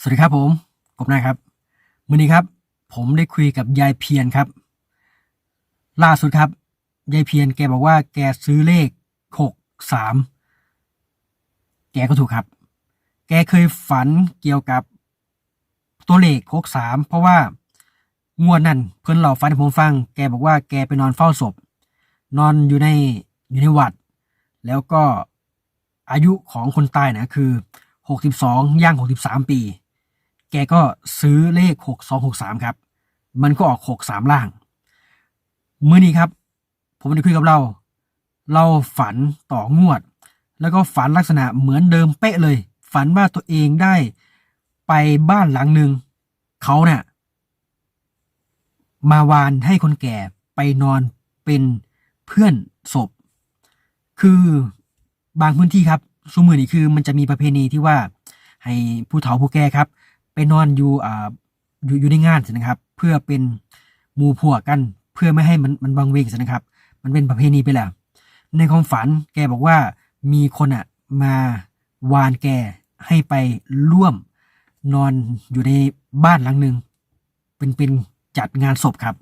สวัสดีครับผมกบนะครับวันนี้ครับ ผมได้คุยกับยายเพียรครับ ล่าสุดครับ ยายเพียรแกบอกว่าแกซื้อเลขหกสามแกก็ถูกครับ แกเคยฝันเกี่ยวกับตัวเลขหกสามเพราะว่างวดนั้นเพื่อนเราฝันให้ผมฟัง แกบอกว่าแกไปนอนเฝ้าศพ นอนอยู่ในอยู่ในวัด แล้วก็อายุของคนตายนะคือหกสิบสองย่างหกสิบสามปี กก็ซื้อเลขหกสองหกสามครับ มันก็ออกหกสามล่าง มื้อนี้ครับ ผมได้คุยกับเรา เราฝันต่องวด แล้วก็ฝันลักษณะเหมือนเดิมเป๊ะเลย ฝันว่าตัวเองได้ไปบ้านหลังหนึ่ง เขาเนี่ยมาวานให้คนแก่ไปนอนเป็นเพื่อนศพ คือบางพื้นที่ครับสมือนี่คือมันจะมีประเพณีที่ว่าให้ผู้เฒ่าผู้แก่ครับ ไปนอนอยู่อ่าอยู่อยู่ในงานสินะครับ เพื่อเป็นหมู่พวกกัน เพื่อไม่ให้มันมันบังเวงสินะครับ มันเป็นประเพณีไปแล้ว ในความฝันแกบอกว่ามีคนอะมาวานแกให้ไปร่วมนอนอยู่ในบ้านหลังหนึ่งเป็นเป็นจัดงานศพครับ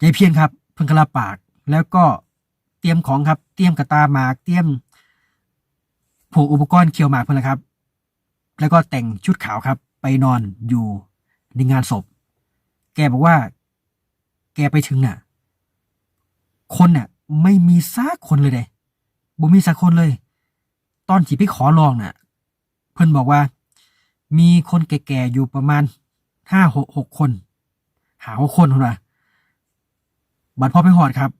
ยายเพียรครับ เพิ่งกระลาปากแล้วก็เตรียมของครับ เตรียมกระตาหมาก เตรียมผูกอุปกรณ์เคี่ยวหมากเพื่อนละครับ แล้วก็แต่งชุดขาวครับ ไปนอนอยู่ในงานศพ แกบอกว่า แกไปถึงน่ะ คนน่ะ ไม่มีซักคนเลยเด้บ่มีสักคนเลย ตอนที่ไปขอลองน่ะ เพิ่นบอกว่า มีคนแก่ๆอยู่ประมาณห้าหกหกคน หาหกคนคนละบัดพอไปหอดครับ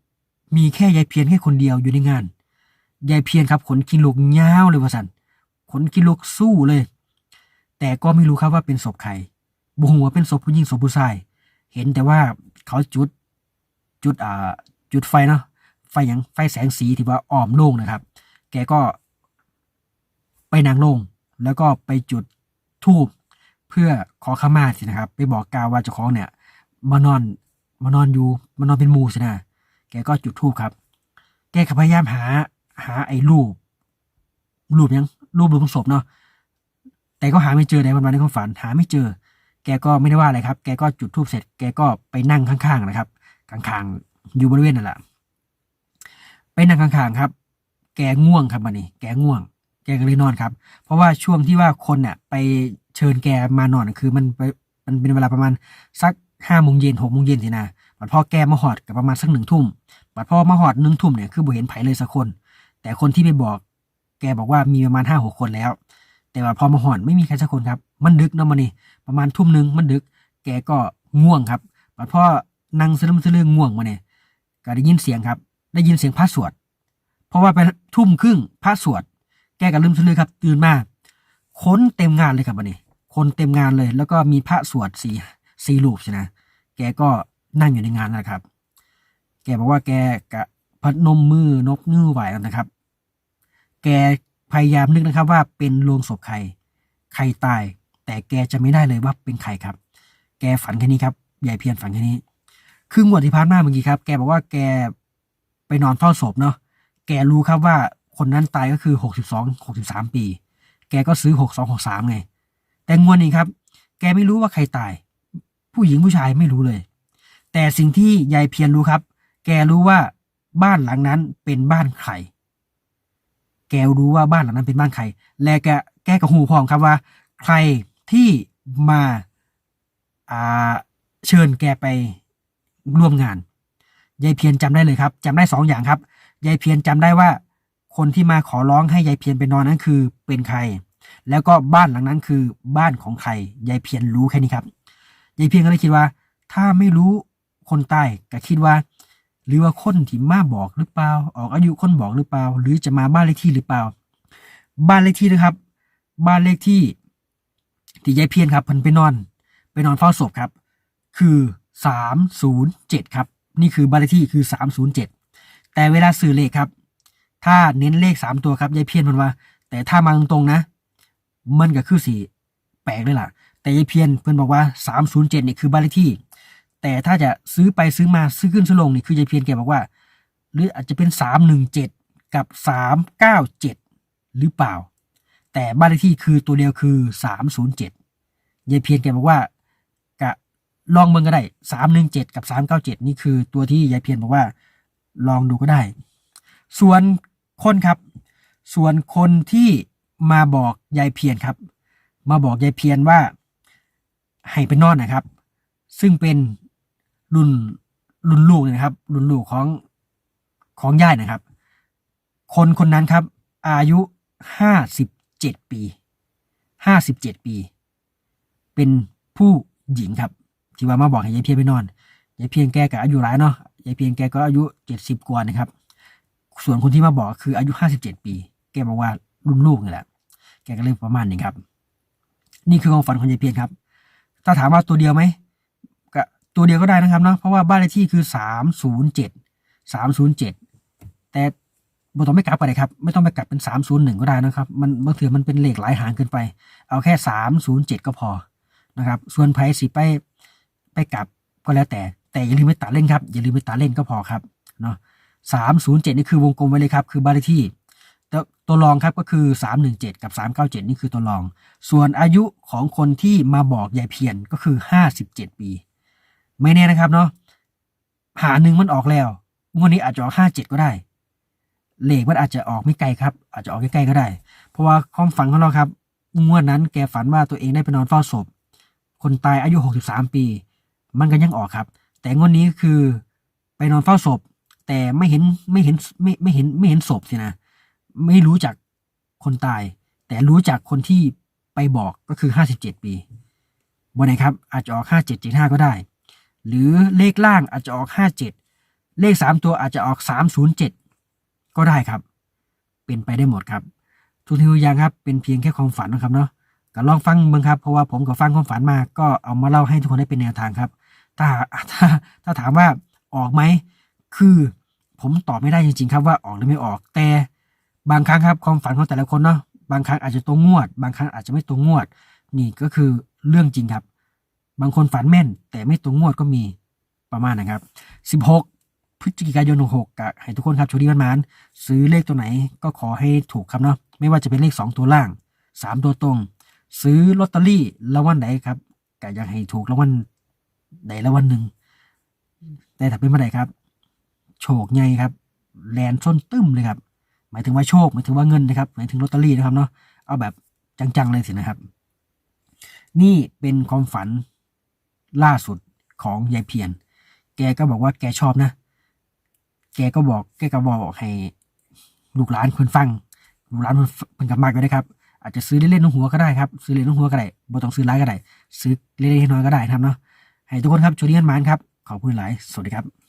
มีแค่ยายเพียรแค่คนเดียวอยู่ในงานยายเพียรครับ ขนกินลูกยาวเลยว่าสันขนกินลูกสู้เลย แต่ก็ไม่รู้ครับว่าเป็นศพใครบุหัวเป็นศพผู้หญิงศพผู้ชาย เห็นแต่ว่าเขาจุดจุดอ่าจุดไฟเนาะไฟหยังไฟแสงสีที่ว่าอ้อมโล่งนะครับ แกก็ไปนางโล่งแล้วก็ไปจุดทูบเพื่อขอขมาสินะครับ ไปบอกกาวว่าเจ้าของเนี่ยมานอนมานอนอยู่มานอนเป็นมูสินะแกก็จุดทูบครับ แกก็พยายามหาหาไอ้รูปรูปยังรูปรูปศพเนาะ แต่ก็หาไม่เจอในวันวันในความฝันหาไม่เจอ แกก็ไม่ได้ว่าอะไรครับ แกก็จุดทูบเสร็จ แกก็ไปนั่งข้างๆนะครับข้างๆอยู่บริเวณนั่นแหละไปนั่งข้างๆครับ แกง่วงครับมันนี่แกง่วง แกก็เลยนอนครับ เพราะว่าช่วงที่ว่าคนเนี่ยไปเชิญแกมานอนคือมันไปมันเป็นเวลาประมาณสักห้าโมงเย็นหกโมงเย็นสินะบัดพ่อแกมาหอดกับประมาณสักหนึ่งทุ่มบัดพ่อมาหอดหนึ่งทุ่มเนี่ยคือบ่เห็นไผเลยสักคน แต่คนที่ไปบอก แกบอกว่ามีประมาณห้าหกคนแล้ว แต่ว่าพอมาหอดไม่มีใครสักคนครับ มันดึกเนาะมันนี่ประมาณทุ่มหนึ่งมันดึก แกก็ง่วงครับบัดพ่อนั่งสลึมสลือง่วงมาเนี่ยก็ได้ยินเสียงครับ ได้ยินเสียงพระสวด เพราะว่าเป็นทุ่มครึ่งพระสวด แกก็ลืมสลือครับ ตื่นมาค้นเต็มงานเลยครับวันนี้คนเต็มงานเลย แล้วก็มีพระสวดสี่สี่รูปใช่นะแกก็นั่งอยู่ในงานนะครับ แกบอกว่าแกกะพัดนมมือนกนิ้วไหวแล้วนะครับ แก พยายามนึกนะครับว่าเป็นโลงศพใคร ใครตาย แต่แกจะไม่ได้เลยว่าเป็นใครครับ แกฝันแค่นี้ครับยายเพียรฝันแค่นี้ครึ่งวันที่ผ่านมาเมื่อกี้ครับ แกบอกว่าแกไปนอนเฝ้าศพเนาะ แกรู้ครับว่าคนนั้นตายก็คือหกสิบสองหกสิบสามปี แกก็ซื้อหกสองหกสามไง แต่งวดนี้ครับ แกไม่รู้ว่าใครตาย ผู้หญิงผู้ชายไม่รู้เลย แต่สิ่งที่ยายเพียรรู้ครับ แกรู้ว่าบ้านหลังนั้นเป็นบ้านใคร แกรู้ว่าบ้านหลังนั้นเป็นบ้านใคร และแกแกก็หูพร้อมครับว่า ใครที่มาอ่าเชิญแกไปร่วมงานยายเพียรจำได้เลยครับจำได้สองอย่างครับยายเพียรจำได้ว่า คนที่มาขอร้องให้ยายเพียรไปนอนนั้นคือเป็นใคร แล้วก็บ้านหลังนั้นคือบ้านของใครยายเพียรรู้แค่นี้ครับยายเพียรก็เลยคิดว่า ถ้าไม่รู้คนตายก็คิดว่า หรือว่าคนที่มาบอกหรือเปล่า ออกอายุคนบอกหรือเปล่า หรือจะมาบ้านเลขที่หรือเปล่า บ้านเลขที่นะครับ บ้านเลขที่ที่ยายเพียรครับเพิ่นไปนอน ไปนอนเฝ้าศพครับ คือสามศูนย์เจ็ดครับ นี่คือบ้านเลขที่คือสามศูนย์เจ็ดแต่เวลาสื่อเลขครับ ถ้าเน้นเลขสามตัวครับยายเพียรมันว่า แต่ถ้ามาตรงๆนะ มันก็คือสี่แปลกเลยล่ะ แต่ยายเพียรเพื่นบอกว่าสามศูนย์เจ็ดนี่คือบ้านเลขที่ แต่ถ้าจะซื้อไปซื้อมาซื้อขึ้นซื้อลงนี่คือยายเพียรแกบอกว่า หรืออาจจะเป็นสามหนึ่งเจ็ดกับสามเก้าเจ็ดหรือเปล่า แต่บ้านเลขที่คือตัวเดียวคือสามศูนย์เจ็ดยายเพียรแกบอกว่ากะลองเบิ่งก็ได้สามหนึ่งเจ็ดกับสามเก้าเจ็ดนี่คือตัวที่ยายเพียรบอกว่า ลองดูก็ได้ ส่วนคนครับ ส่วนคนที่มาบอกยายเพียรครับ มาบอกยายเพียรว่าให้ไปนอนนะครับ ซึ่งเป็น รุ่นรุ่นลูกนะครับ รุ่นลูกของของยายนะครับ คนคนนั้นครับ อายุห้าสิบเจ็ดปีห้าสิบเจ็ดปี เป็นผู้หญิงครับ ที่ว่ามาบอกให้ยายเพียรไปนอนยายเพียรแกก็อายุหลายเนาะยายเพียรแกก็อายุเจ็ดสิบกว่านะครับ ส่วนคนที่มาบอกคืออายุห้าสิบเจ็ดปี แกบอกว่ารุ่นลูกนี่แหละแกก็เลยประมาณนี้ครับ นี่คือความฝันของยายเพียรครับ ถ้าถามว่าตัวเดียวไหม ตัวเดียวก็ได้นะครับเนาะเพราะว่าบ้านเลขที่คือสามศูนย์เจ็ดสามศูนย์เจ็ดแต่บต้องไม่กลับก็ได้ครับ ไม่ต้องไปกลับเป็นสามศูนย์หนึ่งก็ได้นะครับ มันบางทีมันเป็นเลขหลายหางเกินไป เอาแค่สามศูนย์เจ็ดก็พอนะครับ ส่วนไพ่สิไปไปกลับก็แล้วแต่ แต่อย่าลืมไปตัดเล่นครับ อย่าลืมไปตัดเล่นก็พอครับเนาะสามศูนย์เจ็ดนี่คือวงกลมไว้เลยครับ คือบ้านเลขที่ตัวตัวรองครับก็คือ317กับ397นี่คือตัวรอง ส่วนอายุของคนที่มาบอกยายเพียรก็คือ57ปี ไม่แน่นะครับเนาะหาหนึ่งมันออกแล้วงวดนี้อาจจะออก57ก็ได้ เลขมันอาจจะออกไม่ไกลครับ อาจจะออกใกล้ๆก็ได้ เพราะว่าความฝันของเราครับงวดนั้นแกฝันว่าตัวเองได้ไปนอนเฝ้าศพ คนตายอายุ 63 ปี มันก็ยังออกครับ แต่งวดนี้คือไปนอนเฝ้าศพ แต่ไม่เห็นไม่เห็นไม่ไม่เห็นไม่เห็นศพสินะ ไม่รู้จักคนตาย แต่รู้จักคนที่ไปบอกก็คือ 57 ปีบนไหนครับ อาจจะออก 5775 ก็ได้ หรือเลขล่างอาจจะออก 57 เลข 3 ตัวอาจจะออก 307 ก็ได้ครับ เป็นไปได้หมดครับ ทุกทีทุกอย่างครับ เป็นเพียงแค่ความฝันนะครับเนาะก็ลองฟังเบิ่งครับ เพราะว่าผมก็ฟังความฝันมา ก็เอามาเล่าให้ทุกคนได้เป็นแนวทางครับ ถ้าถ้าถ้าถามว่าออกไหม คือผมตอบไม่ได้จริง ๆ ครับว่าออกหรือไม่ออก แต่บางครั้งครับความฝันของแต่ละคนเนาะ บางครั้งอาจจะตรงงวด บางครั้งอาจจะไม่ตรงงวด นี่ก็คือเรื่องจริงครับ บางคนฝันแม่น แต่ไม่ตรงงวดก็มีประมาณนะครับ 16 พฤศจิกายน66กะให้ทุกคนครับโชคดีกันมานซื้อเลขตัวไหนก็ขอให้ถูกครับเนาะไม่ว่าจะเป็นเลข 2 ตัวล่าง 3 ตัวตรง ซื้อลอตเตอรี่รางวัลไหนครับก็อยากให้ถูกรางวัลใดรางวัลหนึ่งแต่ถ้าเป็นเมื่อไหร่ครับ โชคใหญ่ครับแลนส้นตึ้มเลยครับหมายถึงว่าโชคหมายถึงว่าเงินนะครับหมายถึงลอตเตอรี่นะครับเนาะเอาแบบจังๆเลยสินะครับ นี่เป็นความฝัน ล่าสุดของยายเพียน แกก็บอกว่าแกชอบนะ แกก็บอกแกก็บอกให้ลูกหลานคนฟัง ลูกหลานคนเป็นกับมากเลยนะครับ อาจจะซื้อเล่นๆน้องหัวก็ได้ครับ ซื้อเล่นน้องหัวก็ได้บ่ต้องซื้อร้ายก็ได้ ซื้อเล่นๆน้อยก็ได้ครับเนาะ ให้ทุกคนครับช่วยเรียงมานครับ ขอบคุณหลาย สวัสดีครับ